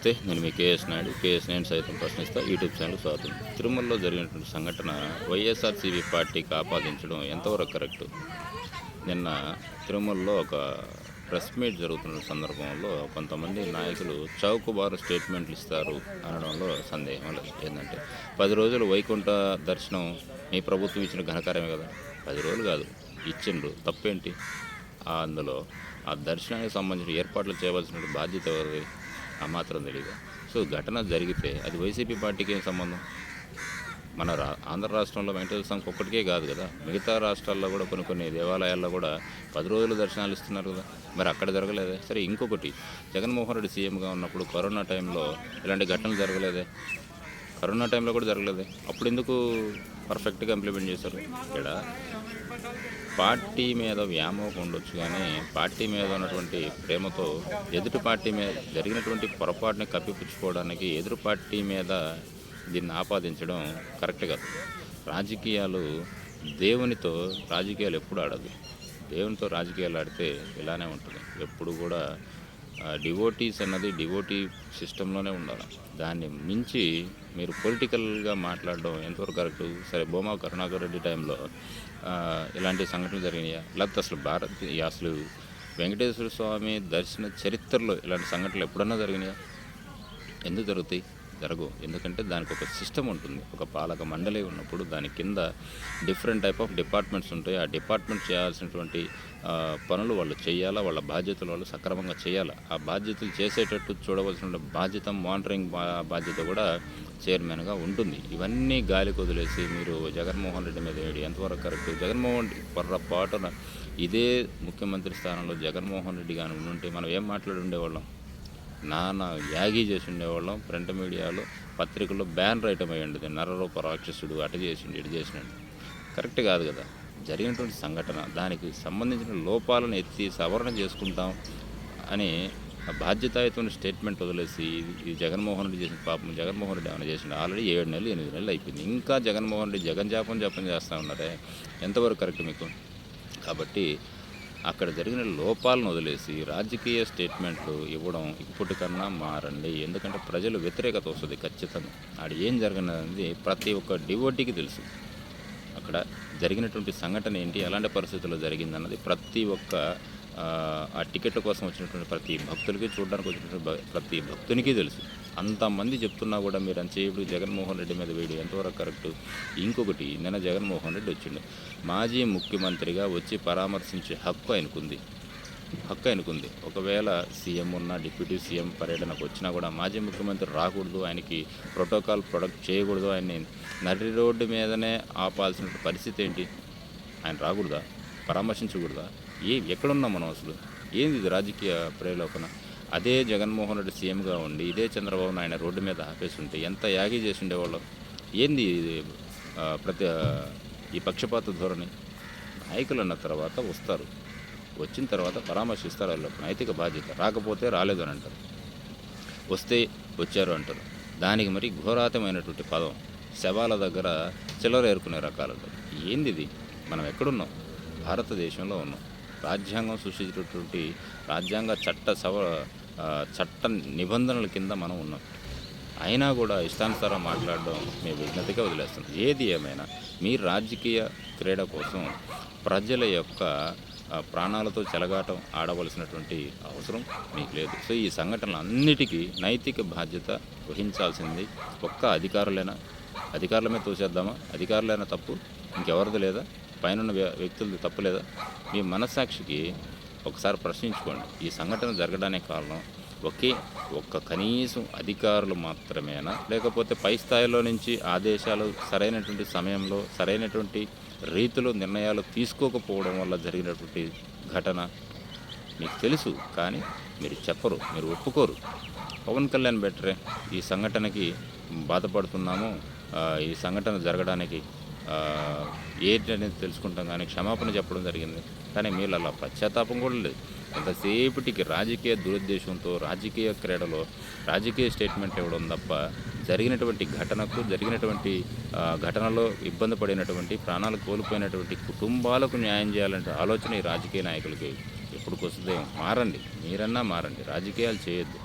నమస్తే నేను మీ KS Naidu. KS నేను సైతం ప్రశ్నిస్తా. యూట్యూబ్ ఛానల్ స్వాగతం. తిరుమలలో జరిగినటువంటి సంఘటన వైఎస్ఆర్సీపీ పార్టీకి ఆపాదించడం ఎంతవరకు కరెక్ట్? నిన్న తిరుమలలో ఒక ప్రెస్ మీట్ జరుగుతున్న సందర్భంలో కొంతమంది నాయకులు చౌకబారు స్టేట్మెంట్లు ఇస్తారు అనడంలో సందేహం లేదు. ఏంటంటే పది రోజులు వైకుంఠ దర్శనం మీ ప్రభుత్వం ఇచ్చిన ఘనకార్యమే కదా? పది రోజులు కాదు ఇచ్చిండ్రు. తప్పేంటి? అందులో ఆ దర్శనానికి సంబంధించిన ఏర్పాట్లు చేయవలసిన బాధ్యత ఎవరిది? ఆ మాత్రం తెలియదు సో ఘటన జరిగితే అది వైసీపీ పార్టీకి ఏం సంబంధం? మన రా ఆంధ్ర రాష్ట్రంలో వెంకటేశ్వర స్వామికి ఒక్కటికే కాదు కదా. మిగతా రాష్ట్రాల్లో కూడా కొన్ని కొన్ని దేవాలయాల్లో కూడా పది రోజులు దర్శనాలు ఇస్తున్నారు కదా. మరి అక్కడ జరగలేదే? సరే ఇంకొకటి. జగన్మోహన్ రెడ్డి సీఎంగా ఉన్నప్పుడు కరోనా టైంలో ఇలాంటి ఘటనలు జరగలేదే? కరోనా టైంలో కూడా జరగలేదే? అప్పుడు ఎందుకు పర్ఫెక్ట్గా ఇంప్లిమెంట్ చేశారు. ఇక్కడ పార్టీ మీద వ్యామోహం ఉండొచ్చు కానీ పార్టీ మీద ఉన్నటువంటి ప్రేమతో ఎదుటి పార్టీ మీద జరిగినటువంటి పొరపాటుని కప్పిపుచ్చుకోవడానికి ఎదురు పార్టీ మీద దీన్ని ఆపాదించడం కరెక్ట్ కాదు. రాజకీయాలు దేవునితో రాజకీయాలు ఎప్పుడు ఆడదు. దేవునితో రాజకీయాలు ఆడితే ఇలానే ఉంటుంది. ఎప్పుడు కూడా డివోటీస్ అన్నది డివోటీ సిస్టంలోనే ఉండాలి. దాన్ని మించి మీరు పొలిటికల్గా మాట్లాడడం ఎంతవరకు కరెక్ట్? సరే బొమ్మ కరుణాకర్ రెడ్డి టైంలో ఇలాంటి సంఘటనలు జరిగినాయా? లేకపోతే అసలు భారత్ అసలు వెంకటేశ్వర స్వామి దర్శన చరిత్రలో ఇలాంటి సంఘటనలు ఎప్పుడన్నా జరిగినాయా? ఎందుకు జరుగుతాయి? జరగవు ఎందుకంటే దానికి ఒక సిస్టమ్ ఉంటుంది. ఒక పాలక మండలి ఉన్నప్పుడు దాని కింద డిఫరెంట్ టైప్ ఆఫ్ డిపార్ట్మెంట్స్ ఉంటాయి. ఆ డిపార్ట్మెంట్ చేయాల్సినటువంటి పనులు వాళ్ళు చేయాలా? వాళ్ళ బాధ్యతలు వాళ్ళు సక్రమంగా చేయాలా? ఆ బాధ్యతలు చేసేటట్టు చూడవలసిన బాధ్యత మానిటరింగ్ బా బాధ్యత కూడా చైర్మన్గా ఉంటుంది. ఇవన్నీ గాలి కుదిలేసి మీరు జగన్మోహన్ రెడ్డి మీద వేయడం ఎంతవరకు కరెక్ట్? జగన్మోహన్ రెడ్డి పొర్రపాటున ఇదే ముఖ్యమంత్రి స్థానంలో జగన్మోహన్ రెడ్డి కానీ ఉంటే మనం ఏం మాట్లాడి ఉండేవాళ్ళం నాన్న యాగి చేసి ఉండేవాళ్ళం ప్రింట్ మీడియాలో పత్రికల్లో బ్యాన్ రైటం అయ్యండి నరరూప రాక్షసుడు అట చేసిండు ఇటు చేసినాడు కరెక్ట్ కాదు కదా. జరిగినటువంటి సంఘటన దానికి సంబంధించిన లోపాలను ఎత్తి సవరణ చేసుకుంటాం అని ఆ బాధ్యతాయుతమైన స్టేట్మెంట్ వదిలేసి ఇది జగన్మోహన్ రెడ్డి చేసిన పాపం జగన్మోహన్ రెడ్డి ఏమైనా చేసిండు? ఆల్రెడీ ఏడు నెలలు ఎనిమిది నెలలు అయిపోయింది. ఇంకా జగన్మోహన్ రెడ్డి జగన్ జాపం జాపం చేస్తూ ఉన్నారే? ఎంతవరకు కరెక్ట్ మీకు? కాబట్టి అక్కడ జరిగిన లోపాలను వదిలేసి రాజకీయ స్టేట్మెంట్లు ఇవ్వడం ఇప్పటికన్నా మారండి. ఎందుకంటే ప్రజలు వ్యతిరేకత వస్తుంది ఖచ్చితంగా. ఆడ ఏం జరిగినది ప్రతి ఒక్క డివోటీకి తెలుసు. అక్కడ జరిగినటువంటి సంఘటన ఏంటి ఎలాంటి పరిస్థితుల్లో జరిగిందన్నది ప్రతి ఒక్క ఆ, టికెట్ కోసం వచ్చినటువంటి ప్రతి భక్తులకి చూడడానికి వచ్చినటువంటి ప్రతి భక్తునికి తెలుసు. అంతమంది చెప్తున్నా కూడా మీరు అని అంతసేపు జగన్మోహన్ రెడ్డి మీద వేడి ఎంతవరకు కరెక్ట్? ఇంకొకటి నిన్న జగన్మోహన్ రెడ్డి వచ్చిండు. మాజీ ముఖ్యమంత్రిగా వచ్చి పరామర్శించే హక్కు ఆయనకుంది. హక్కు ఆయనకుంది. ఒకవేళ సీఎం ఉన్న డిప్యూటీ సీఎం పర్యటనకు వచ్చినా కూడా మాజీ ముఖ్యమంత్రి రాకూడదు. ఆయనకి ప్రోటోకాల్ ప్రొడక్ట్ చేయకూడదు. ఆయన్ని నర్రి రోడ్డు మీదనే ఆపాల్సిన పరిస్థితి ఏంటి? ఆయన రాకూడదా? పరామర్శించకూడదా? ఏ ఎక్కడున్నాం మనం అసలు? ఏంది ఇది రాజకీయ ప్రేలోకన అదే జగన్మోహన్ రెడ్డి సీఎంగా ఉండి ఇదే చంద్రబాబు నాయుడు రోడ్డు మీద ఆపేసి ఉంటే ఎంత యాగి చేసి ఉండేవాళ్ళం ఏంది ఇది ప్రతి ఈ పక్షపాత ధోరణి? నాయకులు అన్న తర్వాత వస్తారు. వచ్చిన తర్వాత పరామర్శిస్తారు వాళ్ళ. నైతిక బాధ్యత రాకపోతే రాలేదు అని అంటారు. వస్తే వచ్చారు అంటారు. దానికి మరి ఘోరాతమైనటువంటి పదం. శవాల దగ్గర చిల్లర ఏరుకునే రకాలు. ఏంది ఇది? మనం ఎక్కడున్నాం? భారతదేశంలో ఉన్నాం. రాజ్యాంగం సృష్టించినటువంటి రాజ్యాంగ చట్ట సవ చట్ట నిబంధనల కింద మనం ఉన్నాం. అయినా కూడా ఇష్టానుసారం మాట్లాడడం మీ విజ్ఞతగా వదిలేస్తుంది. ఏది ఏమైనా మీ రాజకీయ క్రీడ కోసం ప్రజల యొక్క ప్రాణాలతో చెలగాటం ఆడవలసినటువంటి అవసరం మీకు లేదు. సో ఈ సంఘటనలు అన్నిటికీ నైతిక బాధ్యత వహించాల్సింది ఒక్క అధికారులైనా. అధికారులమే తోసేద్దామా? అధికారులైనా తప్పు? ఇంకెవరిది లేదా? పైన వ్యక్తులది తప్పలేదా? మీ మనస్సాక్షికి ఒకసారి ప్రశ్నించుకోండి. ఈ సంఘటన జరగడానికి కారణం ఒకే ఒక్క కనీసం అధికారులు మాత్రమేనా? లేకపోతే పై స్థాయిలో నుంచి ఆదేశాలు సరైనటువంటి సమయంలో సరైనటువంటి రీతిలో నిర్ణయాలు తీసుకోకపోవడం వల్ల జరిగినటువంటి ఘటన మీకు తెలుసు కానీ మీరు చెప్పరు మీరు ఒప్పుకోరు. పవన్ కళ్యాణ్ బెటరే ఈ సంఘటనకి బాధపడుతున్నాము. ఈ సంఘటన జరగడానికి ఏంటి అనేది తెలుసుకుంటాం కానీ క్షమాపణ చెప్పడం జరిగింది. కానీ మీరు అలా పశ్చాత్తాపం కూడా లేదు. ఎంతసేపటికి రాజకీయ దురుద్దేశంతో రాజకీయ క్రీడలో రాజకీయ స్టేట్మెంట్ ఇవ్వడం తప్ప జరిగినటువంటి ఘటనకు జరిగినటువంటి ఘటనలో ఇబ్బంది పడినటువంటి ప్రాణాలు కోల్పోయినటువంటి కుటుంబాలకు న్యాయం చేయాలంటే ఆలోచన ఈ రాజకీయ నాయకులకి. ఎప్పుడు మారండి. మీరన్నా మారండి. రాజకీయాలు చేయొద్దు.